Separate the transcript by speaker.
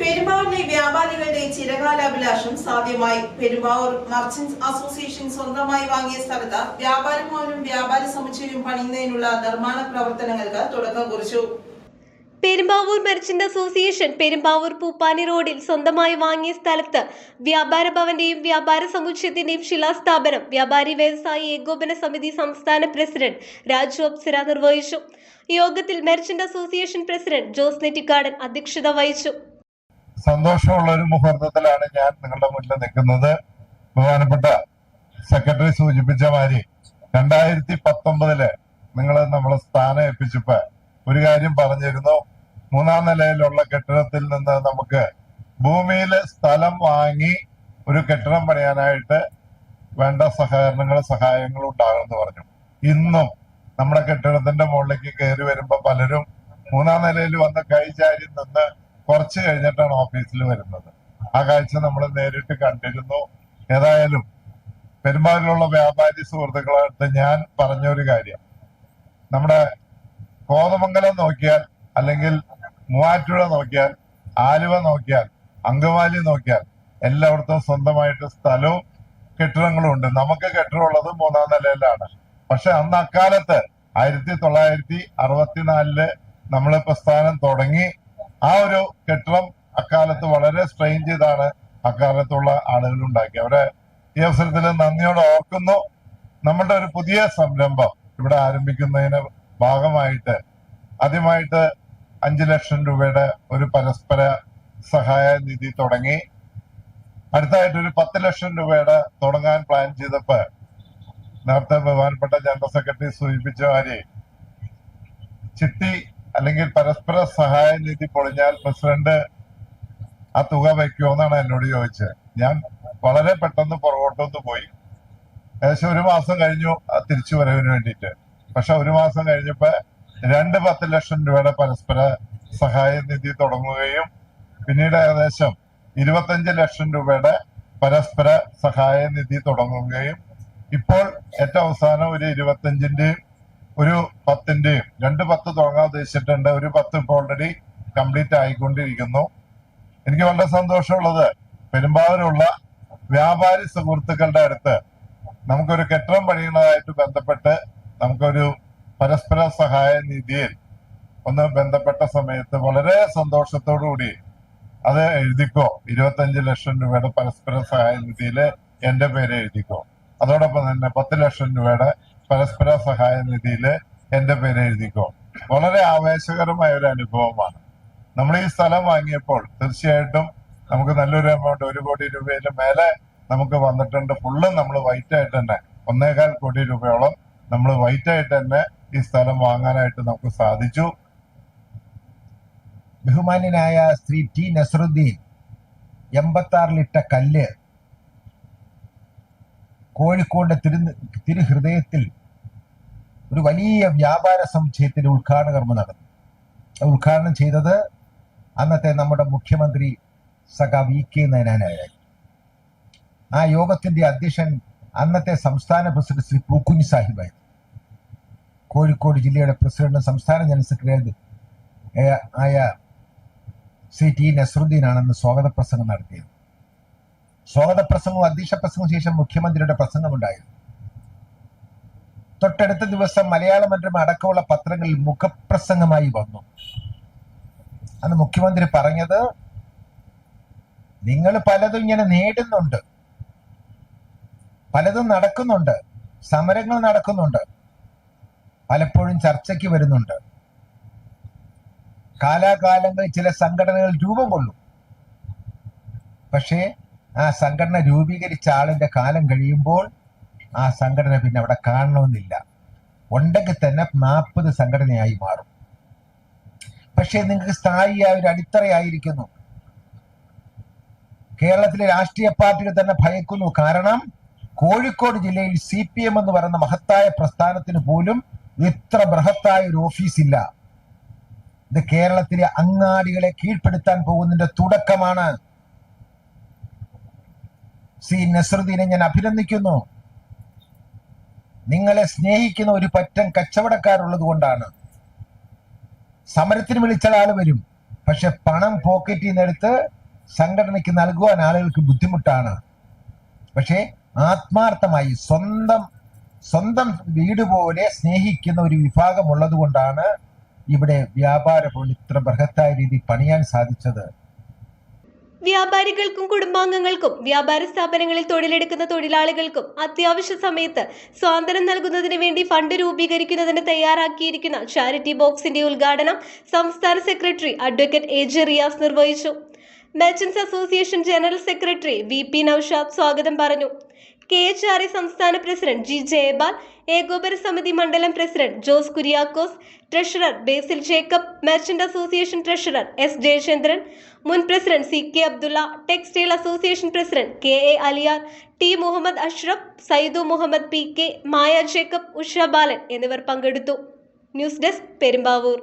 Speaker 1: പെരുമ്പാവൂരിലെ വ്യാപാരികളുടെ ചിരകാലാഭിലാഷം സാധ്യമായി. Perumbavoor merchants association സ്വന്തമായി വാങ്ങിയ സ്ഥലത്ത് വ്യാപാര ഭവനും വ്യാപാര സമുച്ചയവും പണിയുന്നതിനുള്ള നിർമ്മാണ പ്രവർത്തനങ്ങൾക്ക് തുടക്കം കുറിച്ചു.
Speaker 2: പെരുമ്പാവൂർ മെർച്ചന്റ് അസോസിയേഷൻ പെരുമ്പാവൂർ പൂപ്പാനി റോഡിൽ സ്വന്തമായി വാങ്ങിയ സ്ഥലത്ത് വ്യാപാര ഭവന്റെയും വ്യാപാര സമുച്ചയത്തിന്റെയും ശിലാസ്ഥാപനം വ്യാപാരി വ്യവസായി ഏകോപന സമിതി സംസ്ഥാന പ്രസിഡന്റ് രാജു അപ്സര നിർവഹിച്ചു. യോഗത്തിൽ merchant association president Jose Nettikkadan അധ്യക്ഷത വഹിച്ചു.
Speaker 3: സന്തോഷമുള്ള ഒരു മുഹൂർത്തത്തിലാണ് ഞാൻ നിങ്ങളുടെ മുന്നിൽ നിൽക്കുന്നത്. ബഹുമാനപ്പെട്ട സെക്രട്ടറി സൂചിപ്പിച്ച മാതിരി രണ്ടായിരത്തി പത്തൊമ്പതിൽ നിങ്ങൾ നമ്മളെ സ്ഥാനം ഏൽപ്പിച്ചപ്പോ ഒരു കാര്യം പറഞ്ഞിരുന്നു. മൂന്നാം നിലയിലുള്ള കെട്ടിടത്തിൽ നിന്ന് നമുക്ക് ഭൂമിയിൽ സ്ഥലം വാങ്ങി ഒരു കെട്ടിടം പണിയാനായിട്ട് വേണ്ട സഹകരണങ്ങൾ സഹായങ്ങളും ഉണ്ടാകുമെന്ന് പറഞ്ഞു. ഇന്നും നമ്മുടെ കെട്ടിടത്തിന്റെ മുകളിലേക്ക് കയറി വരുമ്പോ പലരും മൂന്നാം നിലയിൽ വന്ന് കൈചാരി നിന്ന് കുറച്ച് കഴിഞ്ഞിട്ടാണ് ഓഫീസിൽ വരുന്നത്. ആ കാഴ്ച നമ്മൾ നേരിട്ട് കണ്ടിരുന്നു. ഏതായാലും പെരുമാറിലുള്ള വ്യാപാരി സുഹൃത്തുക്കളായിട്ട് ഞാൻ പറഞ്ഞൊരു കാര്യം. നമ്മുടെ കോതമംഗലം നോക്കിയാൽ അല്ലെങ്കിൽ മൂവാറ്റുപുഴ നോക്കിയാൽ ആലുവ നോക്കിയാൽ അങ്കമാലി നോക്കിയാൽ എല്ലായിടത്തും സ്വന്തമായിട്ട് സ്ഥലവും കെട്ടിടങ്ങളും ഉണ്ട്. നമുക്ക് കെട്ടിടമുള്ളത് മൂന്നാം നിലയിലാണ്. പക്ഷെ അന്ന് അക്കാലത്ത് ആയിരത്തി തൊള്ളായിരത്തി അറുപത്തിനാലിൽ നമ്മൾ പ്രസ്ഥാനം തുടങ്ങി. ആ ഒരു കെട്ടിടം അക്കാലത്ത് വളരെ സ്ട്രെയിൻ ചെയ്താണ്. അക്കാലത്തുള്ള ആളുകൾ ഉണ്ടാക്കി. അവരെ ഈ അവസരത്തിൽ നന്ദിയോടെ ഓർക്കുന്നു. നമ്മുടെ ഒരു പുതിയ സംരംഭം ഇവിടെ ആരംഭിക്കുന്നതിന് ഭാഗമായിട്ട് ആദ്യമായിട്ട് അഞ്ചു ലക്ഷം രൂപയുടെ ഒരു പരസ്പര സഹായ നിധി തുടങ്ങി. അടുത്തായിട്ട് ഒരു പത്ത് ലക്ഷം രൂപയുടെ തുടങ്ങാൻ പ്ലാൻ ചെയ്തപ്പോ നേരത്തെ ബഹുമാനപ്പെട്ട ജനറൽ സെക്രട്ടറി സൂചിപ്പിച്ച ചിട്ടി അല്ലെങ്കിൽ പരസ്പര സഹായ നിധി പൊളിഞ്ഞാൽ പ്രസിഡന്റ് ആ തുക വയ്ക്കുമോ എന്നാണ് എന്നോട് ചോദിച്ചത്. ഞാൻ വളരെ പെട്ടെന്ന് പുറകോട്ടൊന്ന് പോയി. ഏകദേശം ഒരു മാസം കഴിഞ്ഞു തിരിച്ചു വരവിന് വേണ്ടിയിട്ട്. പക്ഷെ ഒരു മാസം കഴിഞ്ഞപ്പോ രണ്ട് പത്ത് ലക്ഷം രൂപയുടെ പരസ്പര സഹായ നിധി തുടങ്ങുകയും പിന്നീട് ഏകദേശം ഇരുപത്തഞ്ച് ലക്ഷം രൂപയുടെ പരസ്പര സഹായ നിധി തുടങ്ങുകയും ഇപ്പോൾ ഏറ്റവും അവസാനം ഒരു ഇരുപത്തഞ്ചിന്റെയും ഒരു പത്തിന്റെയും രണ്ട് പത്ത് തുടങ്ങാൻ ഉദ്ദേശിച്ചിട്ടുണ്ട്. ഒരു പത്ത് ഇപ്പോൾ ഓൾറെഡി കംപ്ലീറ്റ് ആയിക്കൊണ്ടിരിക്കുന്നു. എനിക്ക് വളരെ സന്തോഷമുള്ളത്. പെരുമ്പാവൂരുള്ള വ്യാപാരി സുഹൃത്തുക്കളുടെ അടുത്ത് നമുക്കൊരു കെട്ടിടം പണിയുന്നതായിട്ട് ബന്ധപ്പെട്ട് നമുക്കൊരു പരസ്പര സഹായ നിധിയിൽ ഒന്ന് ബന്ധപ്പെട്ട സമയത്ത് വളരെ സന്തോഷത്തോടു കൂടി അത് എഴുതിക്കോ. ഇരുപത്തഞ്ച് ലക്ഷം രൂപയുടെ പരസ്പര സഹായ നിധിയിൽ എന്റെ പേര് എഴുതിക്കോ. അതോടൊപ്പം തന്നെ പത്ത് ലക്ഷം രൂപയുടെ പരസ്പര സഹായ നിധിയിൽ എന്റെ പേര് എഴുതിക്കോ? വളരെ ആവേശകരമായ ഒരു അനുഭവമാണ്. നമ്മൾ ഈ സ്ഥലം വാങ്ങിയപ്പോൾ തീർച്ചയായിട്ടും നമുക്ക് നല്ലൊരു എമൗണ്ട് ഒരു കോടി രൂപയിൽ മേലെ നമുക്ക് വന്നിട്ടുണ്ട്. ഫുള്ള് നമ്മൾ വൈറ്റ് ആയിട്ട് തന്നെ ഒന്നേകാൽ കോടി രൂപയോളം നമ്മൾ വൈറ്റ് ആയിട്ട് തന്നെ ഈ സ്ഥലം വാങ്ങാനായിട്ട് നമുക്ക് സാധിച്ചു.
Speaker 4: ബഹുമാന്യനായ ശ്രീ ടി നസറുദ്ദീൻ എൺപത്തി ആറിലിട്ട കല്ല് കോഴിക്കോട് തിരു തിരുഹൃദയത്തിൽ ഒരു വലിയ വ്യാപാര സമുച്ചയത്തിന്റെ ഉദ്ഘാടന കർമ്മം നടന്നു ഉദ്ഘാടനം ചെയ്തത് അന്നത്തെ നമ്മുടെ മുഖ്യമന്ത്രി സഖ വി കെ നയനാനായിരുന്നു ആ യോഗത്തിന്റെ അധ്യക്ഷൻ അന്നത്തെ സംസ്ഥാന പ്രസിഡന്റ് ശ്രീ പൂക്കുഞ്ഞ് സാഹിബായിരുന്നു കോഴിക്കോട് ജില്ലയുടെ പ്രസിഡന്റ് സംസ്ഥാന ജനറൽ സെക്രട്ടറി ആയ ശ്രീ ടി നസറുദ്ദീനാണെന്ന് സ്വാഗത പ്രസംഗം നടത്തിയത്. സ്വാഗത പ്രസംഗവും അധ്യക്ഷ പ്രസംഗവും ശേഷം മുഖ്യമന്ത്രിയുടെ പ്രസംഗമുണ്ടായിരുന്നു തൊട്ടടുത്ത ദിവസം മലയാള മനോരമ അടക്കമുള്ള പത്രങ്ങളിൽ മുഖപ്രസംഗമായി വന്നു. അന്ന് മുഖ്യമന്ത്രി പറഞ്ഞത് നിങ്ങൾ പലതും ഇങ്ങനെ നേടുന്നുണ്ട്. പലതും നടക്കുന്നുണ്ട്. സമരങ്ങൾ നടക്കുന്നുണ്ട്. പലപ്പോഴും ചർച്ചയ്ക്ക് വരുന്നുണ്ട്. കാലാകാലങ്ങളിൽ ചില സംഘടനകൾ രൂപം കൊള്ളും. പക്ഷേ ആ സംഘടന രൂപീകരിച്ച ആളിന്റെ കാലം കഴിയുമ്പോൾ ആ സംഘടന പിന്നെ അവിടെ കാണണമെന്നില്ല. ഉണ്ടെങ്കിൽ തന്നെ നാൽപ്പത് സംഘടനയായി മാറും. പക്ഷേ നിങ്ങൾക്ക് സ്ഥായിയായ ഒരു അടിത്തറയായിരിക്കുന്നു. കേരളത്തിലെ രാഷ്ട്രീയ പാർട്ടികൾ തന്നെ ഭയക്കുന്നു. കാരണം കോഴിക്കോട് ജില്ലയിൽ സി പി എം എന്ന് പറയുന്ന മഹത്തായ പ്രസ്ഥാനത്തിന് പോലും ഇത്ര ബൃഹത്തായ ഒരു ഓഫീസ് ഇല്ല ഇത് കേരളത്തിലെ അങ്ങാടികളെ കീഴ്പ്പെടുത്താൻ പോകുന്നതിന്റെ തുടക്കമാണ് സി നസറുദ്ദീനെ ഞാൻ അഭിനന്ദിക്കുന്നു. നിങ്ങളെ സ്നേഹിക്കുന്ന ഒരു പറ്റം കച്ചവടക്കാരുള്ളത് കൊണ്ടാണ്. സമരത്തിന് വിളിച്ചാൽ ആൾ വരും. പക്ഷെ പണം പോക്കറ്റിൽ നിന്നെടുത്ത് സംഘടനയ്ക്ക് നൽകുവാൻ ആളുകൾക്ക് ബുദ്ധിമുട്ടാണ്. പക്ഷേ ആത്മാർത്ഥമായി സ്വന്തം സ്വന്തം വീട് പോലെ സ്നേഹിക്കുന്ന ഒരു വിഭാഗം ഉള്ളത് കൊണ്ടാണ് ഇവിടെ വ്യാപാര ഇത്ര ബൃഹത്തായ രീതിയിൽ പണിയാൻ സാധിച്ചത്.
Speaker 2: വ്യാപാരികൾക്കും കുടുംബാംഗങ്ങൾക്കും വ്യാപാര സ്ഥാപനങ്ങളിൽ തൊഴിലെടുക്കുന്ന തൊഴിലാളികൾക്കും അത്യാവശ്യ സമയത്ത് സ്വാതന്ത്ര്യം നൽകുന്നതിന് വേണ്ടി ഫണ്ട് രൂപീകരിക്കുന്നതിന് തയ്യാറാക്കിയിരിക്കുന്ന ചാരിറ്റി ബോക്സിന്റെ ഉദ്ഘാടനം സംസ്ഥാന secretary advocate A J Riyas നിർവഹിച്ചു. Merchants association general secretary V P Noushad സ്വാഗതം പറഞ്ഞു. കെ എച്ച് ആർ സംസ്ഥാന പ്രസിഡന്റ് ജി ജയപാൽ ഏകോപന സമിതി മണ്ഡലം president Jose Kuriakose treasurer Basil Jacob merchant association treasurer S Jayachandran മുൻ president C K Abdulla textile association president K A Aliyar T Muhammad Ashraf Saidu Muhammad P K Maya Jacob Usha Balan എന്നിവർ പങ്കെടുത്തു. News desk Perumbavoor.